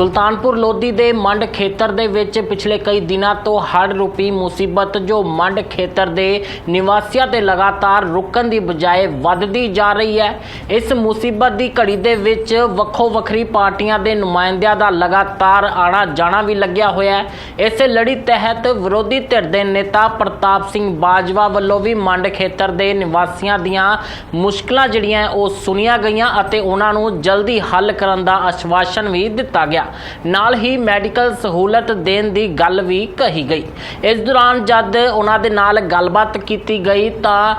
ਸੁਲਤਾਨਪੁਰ ਲੋਧੀ ਦੇ ਮੰਡ ਖੇਤਰ ਦੇ ਵਿੱਚ ਪਿਛਲੇ ਕਈ ਦਿਨਾਂ ਤੋਂ ਹੜ੍ਹ ਰੂਪੀ ਮੁਸੀਬਤ ਜੋ ਮੰਡ ਖੇਤਰ ਦੇ ਨਿਵਾਸੀਆਂ ਤੇ ਲਗਾਤਾਰ ਰੁਕਣ ਦੀ ਬਜਾਏ ਵੱਧਦੀ ਜਾ ਰਹੀ ਹੈ। ਇਸ ਮੁਸੀਬਤ ਦੀ ਘੜੀ ਦੇ ਵਿੱਚ ਵੱਖੋ ਵੱਖਰੀ ਪਾਰਟੀਆਂ ਦੇ ਨੁਮਾਇੰਦਿਆਂ ਦਾ ਲਗਾਤਾਰ ਆਣਾ ਜਾਣਾ ਵੀ ਲੱਗਿਆ ਹੋਇਆ ਹੈ। ਇਸੇ ਲੜੀ ਤਹਿਤ ਵਿਰੋਧੀ ਧਿਰ ਦੇ ਨੇਤਾ ਪ੍ਰਤਾਪ ਸਿੰਘ ਬਾਜਵਾ ਵੱਲੋਂ ਵੀ ਮੰਡ ਖੇਤਰ ਦੇ ਨਿਵਾਸੀਆਂ ਦੀਆਂ ਮੁਸ਼ਕਲਾਂ ਜਿਹੜੀਆਂ ਉਹ ਸੁਣੀਆਂ ਗਈਆਂ ਅਤੇ ਉਹਨਾਂ ਨੂੰ ਜਲਦੀ ਹੱਲ ਕਰਨ ਦਾ ਆਸ਼ਵਾਸਨ ਵੀ ਦਿੱਤਾ ਗਿਆ। ਨਾਲ ਹੀ ਮੈਡੀਕਲ ਸਹੂਲਤ ਦੇਣ ਦੀ ਗੱਲ ਵੀ ਕਹੀ ਗਈ। ਇਸ ਦੌਰਾਨ ਜਦ ਉਹਨਾਂ ਦੇ ਨਾਲ ਗੱਲਬਾਤ ਕੀਤੀ ਗਈ ਤਾਂ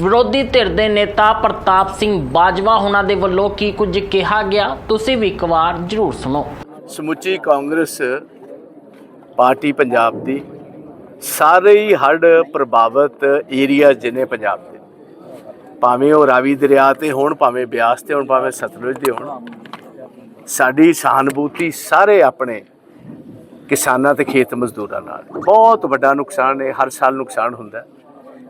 ਵਿਰੋਧੀ ਧਿਰ ਦੇ ਨੇਤਾ ਪ੍ਰਤਾਪ ਸਿੰਘ ਬਾਜਵਾ ਉਹਨਾਂ ਦੇ ਵੱਲੋਂ ਕੀ ਕੁਝ ਕਿਹਾ ਗਿਆ, ਤੁਸੀਂ ਵੀ ਇੱਕ ਵਾਰ ਜ਼ਰੂਰ ਸੁਣੋ। ਸਮੁੱਚੀ ਕਾਂਗਰਸ ਪਾਰਟੀ ਪੰਜਾਬ ਦੀ ਸਾਰੇ ਹੀ ਹੜ੍ਹ ਪ੍ਰਭਾਵਿਤ ਏਰੀਆ ਜਿਹਨੇ ਪੰਜਾਬ ਦੇ, ਭਾਵੇਂ ਉਹ ਰਾਵੀ ਦਰਿਆ ਤੇ ਹੋਣ, ਭਾਵੇਂ ਬਿਆਸ ਤੇ ਹੋਣ, ਭਾਵੇਂ ਸਤਲੁਜ ਦੇ ਹੋਣ ਸਾਡੀ ਸਹਾਨੁਭੂਤੀ ਸਾਰੇ ਆਪਣੇ ਕਿਸਾਨਾਂ ਤੇ ਖੇਤ ਮਜ਼ਦੂਰਾਂ ਨਾਲ। ਬਹੁਤ ਵੱਡਾ ਨੁਕਸਾਨ ਹੈ ਹਰ ਸਾਲ ਨੁਕਸਾਨ ਹੁੰਦਾ।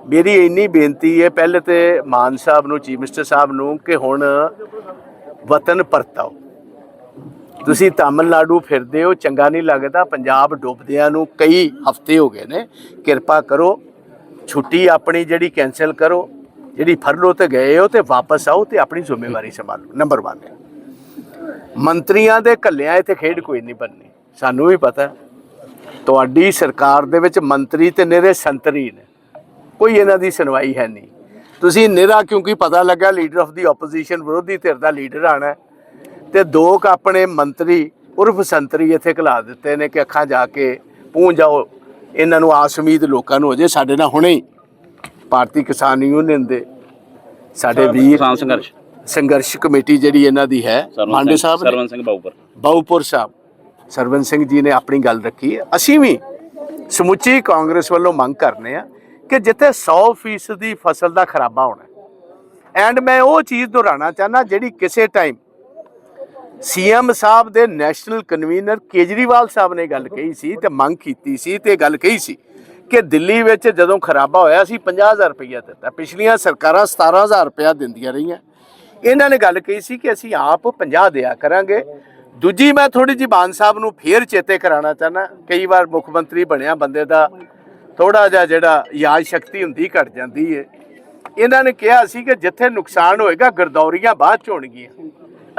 ਮੇਰੀ ਇੰਨੀ ਬੇਨਤੀ ਹੈ, ਪਹਿਲੇ ਤੇ ਮਾਨ ਸਾਹਿਬ ਨੂੰ, ਚੀਫ ਮਿਨਿਸਟਰ ਸਾਹਿਬ ਨੂੰ ਕਿ ਹੁਣ ਵਤਨ ਪਰਤਾਓ। ਤੁਸੀਂ ਤਾਮਿਲਨਾਡੂ ਫਿਰਦੇ ਹੋ, ਚੰਗਾ ਨਹੀਂ ਲੱਗਦਾ, ਪੰਜਾਬ ਡੁੱਬਦਿਆਂ ਨੂੰ ਕਈ ਹਫ਼ਤੇ ਹੋ ਗਏ ਨੇ। ਕਿਰਪਾ ਕਰੋ, ਛੁੱਟੀ ਆਪਣੀ ਜਿਹੜੀ ਕੈਨਸਲ ਕਰੋ, ਜਿਹੜੀ ਫਰਲੋ ਤੇ ਗਏ ਹੋ ਤੇ ਵਾਪਸ ਆਓ ਤੇ ਆਪਣੀ ਜ਼ਿੰਮੇਵਾਰੀ ਸੰਭਾਲੋ। ਨੰਬਰ 1 ਮੰਤਰੀਆਂ ਦੇ ਕੱਲਿਆਂ ਇੱਥੇ ਖੇਡ ਕੋਈ ਨਹੀਂ ਬਣਨੀ। ਸਾਨੂੰ ਵੀ ਪਤਾ। ਤੁਹਾਡੀ ਸਰਕਾਰ ਦੇ ਵਿੱਚ ਮੰਤਰੀ ਤੇ ਨਿਰੇ ਸੰਤਰੀ ਨੇ। ਕੋਈ ਇਹਨਾਂ ਦੀ ਸੁਣਵਾਈ ਹੈ ਨਹੀਂ। ਤੁਸੀਂ ਨਿਰਾ ਕਿਉਂਕਿ ਪਤਾ ਲੱਗਾ ਲੀਡਰ ਆਫ ਦੀ ਆਪੋਜੀਸ਼ਨ ਵਿਰੋਧੀ ਧਿਰ ਦਾ ਲੀਡਰ ਆਣਾ ਤੇ ਦੋ ਕ ਆਪਣੇ ਮੰਤਰੀ ਉਰਫ ਸੰਤਰੀ ਇੱਥੇ ਘਲਾ ਦਿੱਤੇ ਨੇ ਕਿ ਅੱਖਾਂ ਜਾ ਕੇ ਪੂੰਝ ਜਾਓ। ਇਹਨਾਂ ਨੂੰ ਆਸ ਉਮੀਦ ਲੋਕਾਂ ਨੂੰ ਹੋ ਜੇ ਸਾਡੇ ਨਾਲ ਹੁਣੇ ਹੀ ਭਾਰਤੀ ਕਿਸਾਨ ਯੂਨੀਅਨ ਦੇ ਸਾਡੇ ਵੀਰ ਕਿਸਾਨ ਸੰਘਰਸ਼। ਸੰਘਰਸ਼ ਕਮੇਟੀ ਜਿਹੜੀ ਇਹਨਾਂ ਦੀ ਹੈ ਮਾਂਡੇ ਸਾਹਿਬ ਸਰਵਨ ਸਿੰਘ ਬਾਊਪਰ। ਬਾਉਪੁਰ ਸਾਹਿਬ ਸਰਵਨ ਸਿੰਘ ਜੀ ਨੇ ਆਪਣੀ ਗੱਲ ਰੱਖੀ ਹੈ। ਅਸੀਂ ਵੀ ਸਮੁੱਚੀ ਕਾਂਗਰਸ ਵੱਲੋਂ ਮੰਗ ਕਰਨੇ ਆ ਕਿ ਜਿੱਥੇ 100% ਦੀ ਫਸਲ ਦਾ ਖਰਾਬਾ ਹੋਣਾ ਐਂਡ ਮੈਂ ਉਹ ਚੀਜ਼ ਦੁਹਰਾਉਣਾ ਚਾਹਨਾ ਜਿਹੜੀ ਕਿਸੇ ਟਾਈਮ ਸੀਐਮ ਸਾਹਿਬ ਦੇ ਨੈਸ਼ਨਲ ਕਨਵੀਨਰ ਕੇਜਰੀਵਾਲ ਸਾਹਿਬ ਨੇ ਗੱਲ ਕਹੀ ਸੀ ਤੇ ਮੰਗ ਕੀਤੀ ਸੀ ਤੇ ਗੱਲ ਕਹੀ ਸੀ ਕਿ ਦਿੱਲੀ ਵਿੱਚ ਜਦੋਂ ਖਰਾਬਾ ਹੋਇਆ ਸੀ 50000 ਰੁਪਇਆ ਦਿੱਤਾ। ਪਿਛਲੀਆਂ ਸਰਕਾਰਾਂ 17000 ਰੁਪਇਆ ਦਿੰਦੀਆਂ ਰਹੀਆਂ। ਇਹਨਾਂ ਨੇ ਗੱਲ ਕਹੀ ਸੀ ਕਿ ਅਸੀਂ ਆਪ 50 ਦਿਆ ਕਰਾਂਗੇ। ਦੂਜੀ ਮੈਂ ਥੋੜੀ ਜਿਹੀ ਬਾਨ ਸਾਹਿਬ ਨੂੰ ਫੇਰ ਚੇਤੇ ਕਰਾਉਣਾ ਚਾਹਨਾ ਕਈ ਵਾਰ ਮੁੱਖ ਮੰਤਰੀ ਬਣਿਆ ਬੰਦੇ ਦਾ ਥੋੜਾ ਜਿਹਾ ਜਿਹੜਾ ਯਾਦ ਸ਼ਕਤੀ ਹੁੰਦੀ ਘਟ ਜਾਂਦੀ ਹੈ ਇਹਨਾਂ ਨੇ ਕਿਹਾ ਸੀ ਕਿ ਜਿੱਥੇ ਨੁਕਸਾਨ ਹੋਏਗਾ, ਗਰਦੌਰੀਆਂ ਬਾਅਦ ਚ ਹੋਣਗੀਆਂ।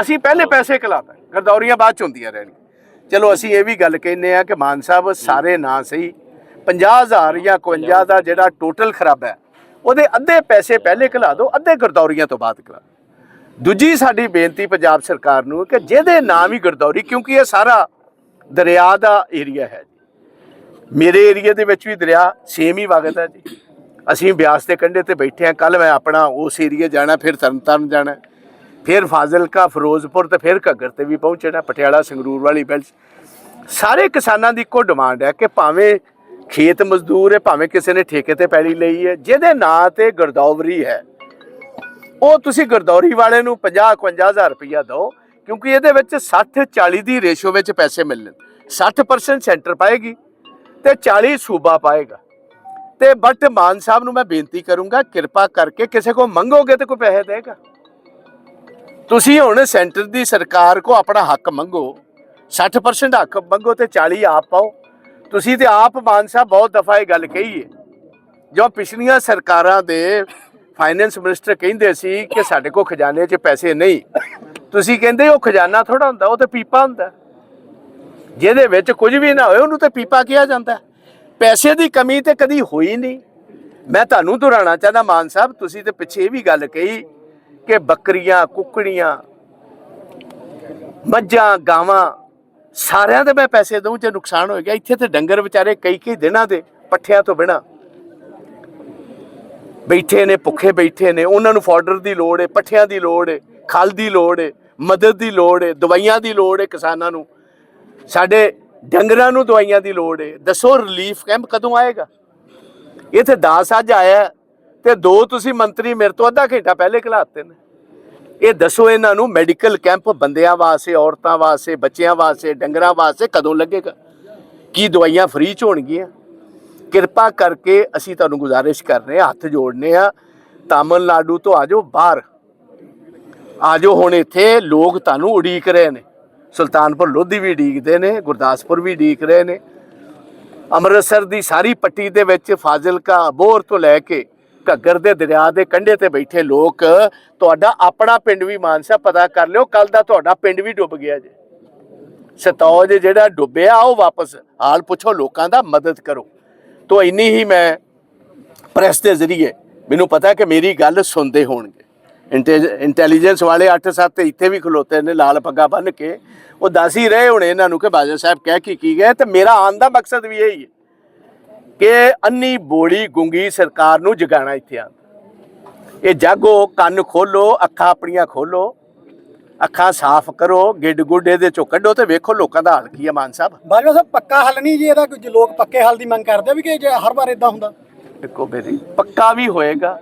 ਅਸੀਂ ਪਹਿਲੇ ਪੈਸੇ ਖਿਲਾਤਾ ਗਰਦੌਰੀਆਂ ਬਾਅਦ ਚ ਹੁੰਦੀਆਂ ਰਹਿਣਗੀਆਂ। ਚਲੋ, ਅਸੀਂ ਇਹ ਵੀ ਗੱਲ ਕਹਿੰਨੇ ਆ ਕਿ ਮਾਨ ਸਾਹਿਬ ਸਾਰੇ ਨਾ ਸਹੀ। 50000 ਜਾਂ 51 ਦਾ ਜਿਹੜਾ ਟੋਟਲ ਖਰਾਬ ਹੈ, ਉਹਦੇ ਅੱਧੇ ਪੈਸੇ ਪਹਿਲੇ ਖਿਲਾ ਦਿਓ, ਅੱਧੇ ਗਰਦੌਰੀਆਂ ਤੋਂ ਬਾਅਦ ਖਿਲਾ ਦਿਓ। ਦੂਜੀ ਸਾਡੀ ਬੇਨਤੀ ਪੰਜਾਬ ਸਰਕਾਰ ਨੂੰ ਕਿ ਜਿਹਦੇ ਨਾਮ ਹੀ ਗਰਦੌਰੀ, ਕਿਉਂਕਿ ਇਹ ਸਾਰਾ ਦਰਿਆ ਦਾ ਏਰੀਆ ਹੈ ਜੀ। ਮੇਰੇ ਏਰੀਆ ਦੇ ਵਿੱਚ ਵੀ ਦਰਿਆ ਸੇਮ ਹੀ ਵਗਦਾ ਜੀ। ਅਸੀਂ ਬਿਆਸ ਦੇ ਕੰਢੇ ਤੇ ਬੈਠੇ ਆ ਕੱਲ ਮੈਂ ਆਪਣਾ ਉਸ ਏਰੀਆ ਜਾਣਾ, ਫਿਰ ਤਰਨਤਾਰਨ ਜਾਣਾ, ਫਿਰ ਫਾਜ਼ਿਲਕਾ, ਫਿਰੋਜ਼ਪੁਰ ਤੇ ਫਿਰ ਘੱਗਰ ਤੇ ਵੀ ਪਹੁੰਚਣਾ, ਪਟਿਆਲਾ, ਸੰਗਰੂਰ ਵਾਲੀ ਬੈਲਟ ਸਾਰੇ ਕਿਸਾਨਾਂ ਦੀ ਇੱਕੋ ਡਿਮਾਂਡ ਹੈ ਕਿ ਭਾਵੇਂ ਖੇਤ ਮਜ਼ਦੂਰ ਹੈ, ਭਾਵੇਂ ਕਿਸੇ ਨੇ ਠੇਕੇ ਤੇ ਪੈਲੀ ਲਈ ਹੈ, ਜਿਹਦੇ ਨਾਂ ਤੇ ਗਰਦੌਰੀ ਹੈ। ਉਹ ਤੁਸੀਂ ਗੁਰਦੌਰੀ ਵਾਲੇ ਨੂੰ 50 51000 ਰੁਪਇਆ ਦਿਓ, ਕਿਉਂਕਿ ਇਹਦੇ ਵਿੱਚ 60 40 ਦੀ ਰੇਸ਼ੋ ਵਿੱਚ ਪੈਸੇ ਮਿਲਣ। 60% ਸੈਂਟਰ ਪਾਏਗੀ ਤੇ 40 ਸੂਬਾ ਪਾਏਗਾ। ਤੇ ਬਟ ਮਾਨ ਸਾਹਿਬ ਨੂੰ ਮੈਂ ਬੇਨਤੀ ਕਰੂੰਗਾ, ਕਿਰਪਾ ਕਰਕੇ ਕਿਸੇ ਕੋ ਮੰਗੋਗੇ ਤੇ ਕੋਈ ਪੈਸੇ ਦੇਗਾ। ਤੁਸੀਂ ਹੁਣ ਸੈਂਟਰ ਦੀ ਸਰਕਾਰ ਕੋ ਆਪਣਾ ਹੱਕ ਮੰਗੋ 60% ਹੱਕ ਮੰਗੋ ਤੇ 40 ਆਪ ਪਾਓ। ਤੁਸੀਂ ਤੇ ਆਪ ਮਾਨ ਸਾਹਿਬ ਬਹੁਤ ਦਫਾ ਇਹ ਗੱਲ ਕਹੀ ਹੈ ਜੋ ਪਿਛਲੀਆਂ ਸਰਕਾਰਾਂ ਦੇ ਫਾਈਨੈਂਸ ਮਿਨਿਸਟਰ ਕਹਿੰਦੇ ਸੀ ਕਿ ਸਾਡੇ ਕੋਲ ਖਜ਼ਾਨੇ 'ਚ ਪੈਸੇ ਨਹੀਂ। ਤੁਸੀਂ ਕਹਿੰਦੇ ਉਹ ਖਜ਼ਾਨਾ ਥੋੜਾ ਹੁੰਦਾ, ਉਹ ਤੇ ਪੀਪਾ ਹੁੰਦਾ। ਜਿਹਦੇ ਵਿੱਚ ਕੁਝ ਵੀ ਨਾ ਹੋਏ, ਉਹਨੂੰ ਤੇ ਪੀਪਾ ਕਿਹਾ ਜਾਂਦਾ। ਪੈਸੇ ਦੀ ਕਮੀ ਤੇ ਕਦੀ ਹੋਈ ਨਹੀਂ। ਮੈਂ ਤੁਹਾਨੂੰ ਦੁਹਰਾਉਣਾ ਚਾਹੁੰਦਾ, ਮਾਨ ਸਾਹਿਬ, ਤੁਸੀਂ ਤੇ ਪਿੱਛੇ ਇਹ ਵੀ ਗੱਲ ਕਹੀ ਕਿ ਬੱਕਰੀਆਂ, ਕੁੱਕੜੀਆਂ, ਮੱਝਾਂ, ਗਾਵਾਂ, ਸਾਰਿਆਂ ਦੇ ਮੈਂ ਪੈਸੇ ਦਊਂ, ਜੇ ਨੁਕਸਾਨ ਹੋ ਗਿਆ ਇੱਥੇ ਤੇ ਡੰਗਰ ਵਿਚਾਰੇ ਕਈ ਕਈ ਦਿਨਾਂ ਦੇ ਪੱਠਿਆਂ ਤੋਂ ਬਿਨਾ। ਬੈਠੇ ਨੇ ਭੁੱਖੇ ਬੈਠੇ ਨੇ ਉਹਨਾਂ ਨੂੰ ਫਾਡਰ ਦੀ ਲੋੜ ਹੈ ਪੱਠਿਆਂ ਦੀ ਲੋੜ ਹੈ ਖਲ ਦੀ ਲੋੜ ਹੈ ਮਦਦ ਦੀ ਲੋੜ ਹੈ ਦਵਾਈਆਂ ਦੀ ਲੋੜ ਹੈ ਕਿਸਾਨਾਂ ਨੂੰ। ਸਾਡੇ ਡੰਗਰਾਂ ਨੂੰ ਦਵਾਈਆਂ ਦੀ ਲੋੜ ਹੈ ਦੱਸੋ ਰਿਲੀਫ ਕੈਂਪ ਕਦੋਂ ਆਏਗਾ? ਇੱਥੇ 10 ਅੱਜ ਆਇਆ ਹੈ, ਤੇ ਦੋ ਤੁਸੀਂ ਮੰਤਰੀ ਮੇਰੇ ਤੋਂ ਅੱਧਾ ਘੰਟਾ ਪਹਿਲੇ ਖਿਲਾਤੇ ਨੇ। ਇਹ ਦੱਸੋ ਇਹਨਾਂ ਨੂੰ ਮੈਡੀਕਲ ਕੈਂਪ ਬੰਦਿਆਂ ਵਾਸਤੇ ਔਰਤਾਂ ਵਾਸਤੇ ਬੱਚਿਆਂ ਵਾਸਤੇ ਡੰਗਰਾਂ ਵਾਸਤੇ ਕਦੋਂ ਲੱਗੇਗਾ? ਕੀ ਦਵਾਈਆਂ ਫ੍ਰੀ ਚ ਹੋਣਗੀਆਂ? ਕਿਰਪਾ ਕਰਕੇ ਅਸੀਂ ਤੁਹਾਨੂੰ ਗੁਜ਼ਾਰਿਸ਼ ਕਰ ਰਹੇ ਹਾਂ, ਹੱਥ ਜੋੜਨੇ ਆ। ਤਾਮਿਲਨਾਡੂ ਤੋਂ ਆਜੋ ਬਾਹਰ। ਆਜੋ ਹੁਣ ਇੱਥੇ ਲੋਕ ਤੁਹਾਨੂੰ ਉਡੀਕ ਰਹੇ ਨੇ। ਸੁਲਤਾਨਪੁਰ ਲੋਧੀ ਵੀ ਉਡੀਕਦੇ ਨੇ, ਗੁਰਦਾਸਪੁਰ ਵੀ ਉਡੀਕ ਰਹੇ ਨੇ। ਅੰਮ੍ਰਿਤਸਰ ਦੀ ਸਾਰੀ ਪੱਟੀ ਦੇ ਵਿੱਚ ਫਾਜ਼ਿਲਕਾ ਬੋਰ ਤੋਂ ਲੈ ਕੇ ਘੱਗਰ ਦੇ ਦਰਿਆ ਦੇ ਕੰਢੇ ਤੇ ਬੈਠੇ ਲੋਕ, ਤੁਹਾਡਾ ਆਪਣਾ ਪਿੰਡ ਵੀ ਮਾਨਸਾ ਪਤਾ ਕਰ ਲਿਓ ਕੱਲ ਦਾ ਤੁਹਾਡਾ ਪਿੰਡ ਵੀ ਡੁੱਬ ਗਿਆ ਜੇ। ਸਤੌਜ ਜਿਹੜਾ ਡੁੱਬਿਆ, ਉਹ ਵਾਪਸ। ਹਾਲ ਪੁੱਛੋ, ਲੋਕਾਂ ਦਾ ਮਦਦ ਕਰੋ। ਤੋ ਇੰਨੀ ਹੀ ਮੈਂ ਪ੍ਰੈਸ ਦੇ ਜ਼ਰੀਏ ਮੈਨੂੰ ਪਤਾ ਕਿ ਮੇਰੀ ਗੱਲ ਸੁਣਦੇ ਹੋਣਗੇ। ਇੰਟੈਲੀਜੈਂਸ ਵਾਲੇ 8-7 ਇੱਥੇ ਵੀ ਖਲੋਤੇ ਨੇ, ਲਾਲ ਪੱਗਾ ਬੰਨ ਕੇ। ਉਹ ਦੱਸ ਹੀ ਰਹੇ ਹੋਣੇ ਇਹਨਾਂ ਨੂੰ ਕਿ ਬਾਜਾ ਸਾਹਿਬ ਕਹਿ ਕੀ ਕੀ ਗਏ ਤੇ ਮੇਰਾ ਆਉਣ ਦਾ ਮਕਸਦ ਵੀ ਇਹੀ ਹੈ ਕਿ ਅੰਨੀ ਬੋੜੀ ਗੁੰਗੀ ਸਰਕਾਰ ਨੂੰ ਜਗਾਣਾ ਇੱਥੇ ਆ ਇਹ ਜਾਗੋ, ਕੰਨ ਖੋਲੋ, ਅੱਖਾਂ ਆਪਣੀਆਂ ਖੋਲੋ। ਅੱਖਾਂ ਸਾਫ਼ ਕਰੋ ਗਿੱਡ ਗੁੱਡ ਇਹਦੇ ਚੋਂ ਕੱਢੋ ਤੇ ਵੇਖੋ ਲੋਕਾਂ ਦਾ ਹਾਲ ਕੀ ਹੈ ਮਾਨ ਸਾਹਿਬ। ਬਾਜਵਾ ਸਾਹਿਬ ਪੱਕਾ ਹੱਲ ਨਹੀਂ ਜੀ ਇਹਦਾ ਕੁਝ ਲੋਕ ਪੱਕੇ ਹੱਲ ਦੀ ਮੰਗ ਕਰਦੇ ਵੀ ਕਿ ਜੇ ਹਰ ਵਾਰ ਇਦਾਂ ਹੁੰਦਾ। ਦੇਖੋ ਮੇਰੀ ਪੱਕਾ ਵੀ ਹੋਏਗਾ।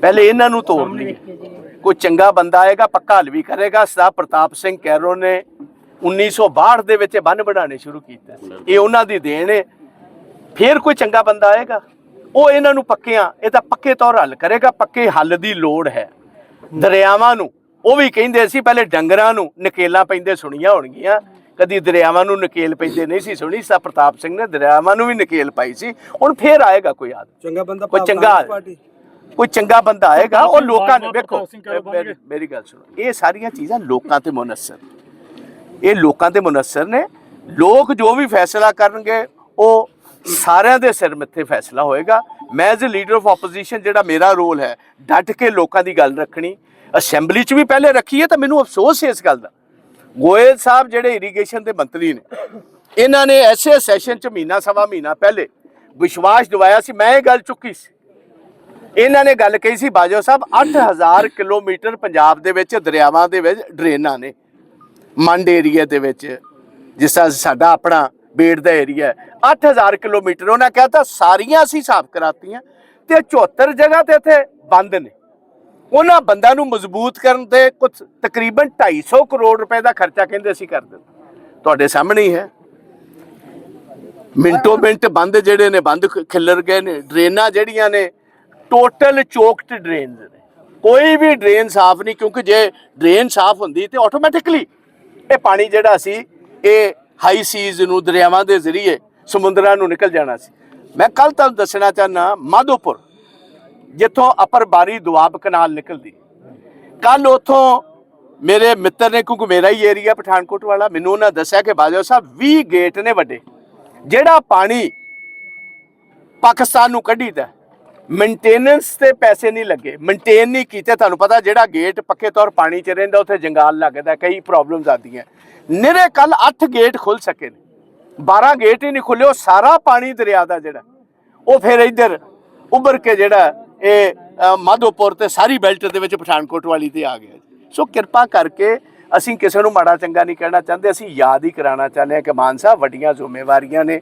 ਪਹਿਲੇ ਇਹਨਾਂ ਨੂੰ ਤੋੜ ਲਈਏ। ਕੋਈ ਚੰਗਾ ਬੰਦਾ ਆਏਗਾ ਪੱਕਾ ਹੱਲ ਵੀ ਕਰੇਗਾ। ਸਰਦਾਰ ਪ੍ਰਤਾਪ ਸਿੰਘ ਕੈਰੋ ਨੇ 1962 ਦੇ ਵਿੱਚ ਬੰਨ ਬਣਾਉਣੇ ਸ਼ੁਰੂ ਕੀਤੇ। ਇਹ ਉਹਨਾਂ ਦੀ ਦੇਣ ਹੈ ਫਿਰ ਕੋਈ ਚੰਗਾ ਬੰਦਾ ਆਏਗਾ? ਉਹ ਇਹਨਾਂ ਨੂੰ ਪੱਕਿਆਂ ਇਹ ਤਾਂ ਪੱਕੇ ਤੌਰ ਹੱਲ ਕਰੇਗਾ। ਪੱਕੇ ਹੱਲ ਦੀ ਲੋੜ ਹੈ। ਦਰਿਆਵਾਂ ਨੂੰ ਉਹ ਵੀ ਕਹਿੰਦੇ ਸੀ ਪਹਿਲੇ ਡੰਗਰਾਂ ਨੂੰ ਨਕੇਲਾਂ ਪੈਂਦੇ ਸੁਣੀਆਂ ਹੋਣਗੀਆਂ। ਕਦੀ ਦਰਿਆਵਾਂ ਨੂੰ ਨਕੇਲ ਪੈਂਦੇ ਨਹੀਂ ਸੀ ਸੁਣੀ ਸਾ ਪ੍ਰਤਾਪ ਸਿੰਘ ਨੇ ਦਰਿਆਵਾਂ ਨੂੰ ਵੀ ਨਕੇਲ ਪਾਈ ਸੀ। ਹੁਣ ਫੇਰ ਆਏਗਾ ਕੋਈ ਆਦਮੀ। ਚੰਗਾ ਬੰਦਾ ਕੋਈ ਚੰਗਾ ਕੋਈ ਚੰਗਾ ਬੰਦਾ ਆਏਗਾ ਉਹ ਲੋਕਾਂ ਨੂੰ ਵੇਖੋ ਮੇਰੀ- ਮੇਰੀ ਗੱਲ ਸੁਣੋ। ਇਹ ਸਾਰੀਆਂ ਚੀਜ਼ਾਂ ਲੋਕਾਂ ਤੇ ਮੁਨਸਰ ਇਹ ਲੋਕਾਂ ਤੇ ਮੁਨਸਰ ਨੇ। ਲੋਕ ਜੋ ਵੀ ਫੈਸਲਾ ਕਰਨਗੇ ਉਹ ਸਾਰਿਆਂ ਦੇ ਸਿਰ ਮੱਥੇ ਫੈਸਲਾ ਹੋਏਗਾ। ਮੈਂ as a leader of opposition ਜਿਹੜਾ ਮੇਰਾ ਰੋਲ ਹੈ ਡਟ ਕੇ ਲੋਕਾਂ ਦੀ ਗੱਲ ਰੱਖਣੀ ਅਸੈਂਬਲੀ 'ਚ ਵੀ ਪਹਿਲੇ ਰੱਖੀ ਹੈ ਤਾਂ ਮੈਨੂੰ ਅਫਸੋਸ ਹੈ ਇਸ ਗੱਲ ਦਾ। ਗੋਇਲ ਸਾਹਿਬ ਜਿਹੜੇ ਇਰੀਗੇਸ਼ਨ ਦੇ ਮੰਤਰੀ ਨੇ, ਇਹਨਾਂ ਨੇ ਐਸੇ ਸੈਸ਼ਨ 'ਚ ਮਹੀਨਾ, ਸਵਾ ਮਹੀਨਾ ਪਹਿਲੇ ਵਿਸ਼ਵਾਸ ਦਿਵਾਇਆ ਸੀ, ਮੈਂ ਇਹ ਗੱਲ ਚੁੱਕੀ ਸੀ। ਇਹਨਾਂ ਨੇ ਗੱਲ ਕਹੀ ਸੀ ਬਾਜੋ ਸਾਹਿਬ 8000 ਕਿਲੋਮੀਟਰ ਪੰਜਾਬ ਦੇ ਵਿੱਚ, ਦਰਿਆਵਾਂ ਦੇ ਵਿੱਚ ਡਰੇਨਾਂ ਨੇ, ਮੰਡ ਏਰੀਆ ਦੇ ਵਿੱਚ, ਜਿਸ ਤਰ੍ਹਾਂ ਸਾਡਾ ਆਪਣਾ ਬੇੜ ਦਾ ਏਰੀਆ 8000 ਕਿਲੋਮੀਟਰ ਉਹਨਾਂ ਕਹਤਾ, ਸਾਰੀਆਂ ਅਸੀਂ ਸਾਫ਼ ਕਰਾਤੀਆਂ ਤੇ 74 ਜਗ੍ਹਾ ਤੇ ਇੱਥੇ ਬੰਦ ਨੇ। ਉਹਨਾਂ ਬੰਦਾਂ ਨੂੰ ਮਜ਼ਬੂਤ ਕਰਨ ਤੇ ਕੁਝ ਤਕਰੀਬਨ 250 ਕਰੋੜ ਰੁਪਏ ਦਾ ਖਰਚਾ ਕਹਿੰਦੇ ਅਸੀਂ ਕਰ ਦਿੱਤਾ ਤੁਹਾਡੇ ਸਾਹਮਣੇ ਹੀ ਹੈ। ਮਿੰਟੋ ਮਿੰਟ ਬੰਦ ਜਿਹੜੇ ਨੇ, ਬੰਦ ਖ- ਖਿੱਲਰ ਗਏ ਨੇ, ਡਰੇਨਾਂ ਜਿਹੜੀਆਂ ਨੇ ਟੋਟਲ ਚੋਕਡ ਡਰੇਨਸ ਨੇ। ਕੋਈ ਵੀ ਡਰੇਨ ਸਾਫ਼ ਨਹੀਂ, ਕਿਉਂਕਿ ਜੇ ਡਰੇਨ ਸਾਫ਼ ਹੁੰਦੀ ਤੇ ਆਟੋਮੈਟਿਕਲੀ ਇਹ ਪਾਣੀ ਜਿਹੜਾ ਸੀ, ਇਹ ਹਾਈ ਸੀਜ਼ ਨੂੰ, ਦਰਿਆਵਾਂ ਦੇ ਜ਼ਰੀਏ ਸਮੁੰਦਰਾਂ ਨੂੰ ਨਿਕਲ ਜਾਣਾ ਸੀ। ਮੈਂ ਕੱਲ ਤੁਹਾਨੂੰ ਦੱਸਣਾ ਚਾਹਨਾ ਮਾਧੋਪੁਰ ਜਿੱਥੋਂ ਅਪਰ ਬਾਰੀ ਦੁਆਬ ਕਨਾਲ ਨਿਕਲਦੀ। ਕੱਲ ਉਥੋਂ ਮੇਰੇ ਮਿੱਤਰ ਨੇ, ਕਿਉਂਕਿ ਮੇਰਾ ਹੀ ਏਰੀਆ ਪਠਾਨਕੋਟ ਵਾਲਾ, ਮੈਨੂੰ ਉਹਨਾਂ ਦੱਸਿਆ ਕਿ ਬਾਜਵਾ ਸਾਹਿਬ 20 ਗੇਟ ਨੇ ਵੱਡੇ। ਜਿਹੜਾ ਪਾਣੀ ਪਾਕਿਸਤਾਨ ਨੂੰ ਕੱਢੀਦਾ ਮੇਨਟੇਨੈਂਸ ਤੇ ਪੈਸੇ ਨਹੀਂ ਲੱਗੇ। ਮੇਨਟੇਨ ਨਹੀਂ ਕੀਤੇ, ਤੁਹਾਨੂੰ ਪਤਾ ਜਿਹੜਾ ਗੇਟ ਪੱਕੇ ਤੌਰ ਪਾਣੀ 'ਚ ਰਹਿੰਦਾ, ਉੱਥੇ ਜੰਗਾਲ ਲੱਗਦਾ, ਕਈ ਪ੍ਰੋਬਲਮਸ ਆਉਂਦੀਆਂ। ਨਿਰੇ ਕੱਲ 8 ਗੇਟ ਖੁੱਲ ਸਕੇ ਨੇ। 12 ਗੇਟ ਹੀ ਨਹੀਂ ਖੁੱਲੇ ਉਹ ਸਾਰਾ ਪਾਣੀ ਦਰਿਆ ਦਾ ਜਿਹੜਾ। ਉਹ ਫਿਰ ਇੱਧਰ ਉੱਭਰ ਕੇ ਜਿਹੜਾ ਇਹ ਮਾਧੋਪੁਰ ਤੇ ਸਾਰੀ ਬੈਲਟ ਦੇ ਵਿੱਚ ਪਠਾਨਕੋਟ ਵਾਲੀ ਤੇ ਆ ਗਿਆ ਸੋ ਕਿਰਪਾ ਕਰਕੇ ਅਸੀਂ ਕਿਸੇ ਨੂੰ ਮਾੜਾ ਚੰਗਾ ਨਹੀਂ ਕਹਿਣਾ ਚਾਹੁੰਦੇ, ਅਸੀਂ ਯਾਦ ਹੀ ਕਰਾਉਣਾ ਚਾਹੁੰਦੇ ਹਾਂ ਕਿ ਮਾਨ ਸਾਹਿਬ ਵੱਡੀਆਂ ਜ਼ਿੰਮੇਵਾਰੀਆਂ ਨੇ।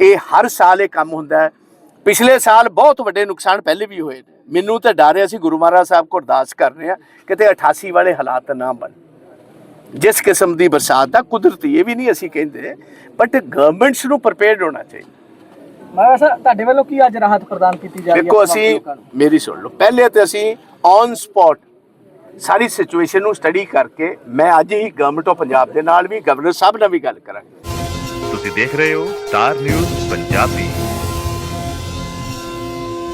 ਇਹ ਹਰ ਸਾਲ ਇਹ ਕੰਮ ਹੁੰਦਾ ਹੈ। ਪਿਛਲੇ ਸਾਲ ਬਹੁਤ ਵੱਡੇ ਨੁਕਸਾਨ ਪਹਿਲੇ ਵੀ ਹੋਏ ਨੇ। ਮੈਨੂੰ ਤਾਂ ਡਰ ਹੈ ਅਸੀਂ ਗੁਰੂ ਮਹਾਰਾਜ ਸਾਹਿਬ ਕੋਲ ਅਰਦਾਸ ਕਰ ਰਹੇ ਹਾਂ ਕਿਤੇ 88 ਵਾਲੇ ਹਾਲਾਤ ਨਾ ਬਣ। ਜਿਸ ਕਿਸਮ ਦੀ ਬਰਸਾਤ ਦਾ ਕੁਦਰਤੀ, ਇਹ ਵੀ ਨਹੀਂ ਅਸੀਂ ਕਹਿੰਦੇ ਬਟ ਗਵਰਨਮੈਂਟਸ ਨੂੰ ਪ੍ਰਪੇਅਰਡ ਹੋਣਾ ਚਾਹੀਦਾ। ਮੈਂ ਵੈਸੇ ਤੁਹਾਡੇ ਵੱਲੋਂ ਕੀ ਅੱਜ ਰਾਹਤ ਪ੍ਰਦਾਨ ਕੀਤੀ ਜਾ ਰਹੀ ਹੈ ਦੇਖੋ ਤਮਾਮ ਅਸੀਂ ਲੋਕਾਂ ਨੂੰ? ਮੇਰੀ ਸੁਣ ਲਓ। ਪਹਿਲੇ ਤੇ ਅਸੀਂ ਔਨ ਸਪੌਟ ਸਾਰੀ ਸਿਚੁਏਸ਼ਨ ਨੂੰ ਸਟੱਡੀ ਕਰਕੇ ਮੈਂ ਅੱਜ ਹੀ ਗਵਰਨਮੈਂਟ ਆਫ ਪੰਜਾਬ ਦੇ ਨਾਲ ਵੀ ਗਵਰਨਰ ਸਾਹਿਬ ਨਾਲ ਵੀ ਗੱਲ ਕਰਾਂਗਾ। ਤੁਸੀਂ ਦੇਖ ਰਹੇ ਹੋ ਸਟਾਰ ਨਿਊਜ਼ ਪੰਜਾਬੀ।